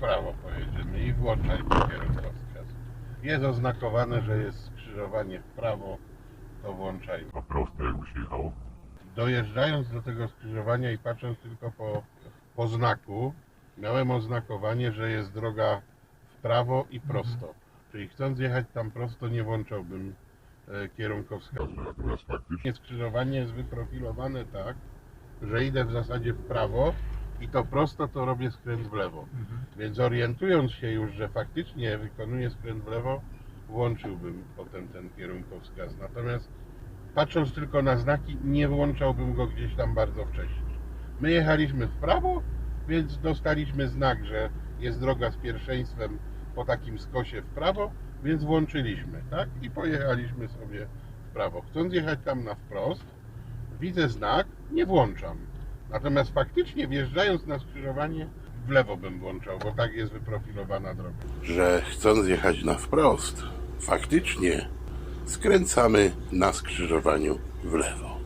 prawo pojedziemy i włączaj kierunkowskaz. Jest oznakowane, że jest skrzyżowanie w prawo, to włączajmy. A prosto jakby się jechało? Dojeżdżając do tego skrzyżowania i patrząc tylko po, po znaku, miałem oznakowanie, że jest droga w prawo i prosto. Czyli chcąc jechać tam prosto, nie włączałbym e, kierunkowskazu. Natomiast faktycznie Skrzyżowanie jest wyprofilowane tak, że idę w zasadzie w prawo i to prosto to robię skręt w lewo. Więc orientując się już, że faktycznie wykonuję skręt w lewo, włączyłbym potem ten kierunkowskaz. Natomiast patrząc tylko na znaki, nie włączałbym go gdzieś tam bardzo wcześnie. My jechaliśmy w prawo, więc dostaliśmy znak, że jest droga z pierwszeństwem po takim skosie w prawo, więc włączyliśmy, tak? I pojechaliśmy sobie w prawo. Chcąc jechać tam na wprost, widzę znak, nie włączam. Natomiast faktycznie wjeżdżając na skrzyżowanie, w lewo bym włączał, bo tak jest wyprofilowana droga. że chcąc jechać na wprost, faktycznie skręcamy na skrzyżowaniu w lewo.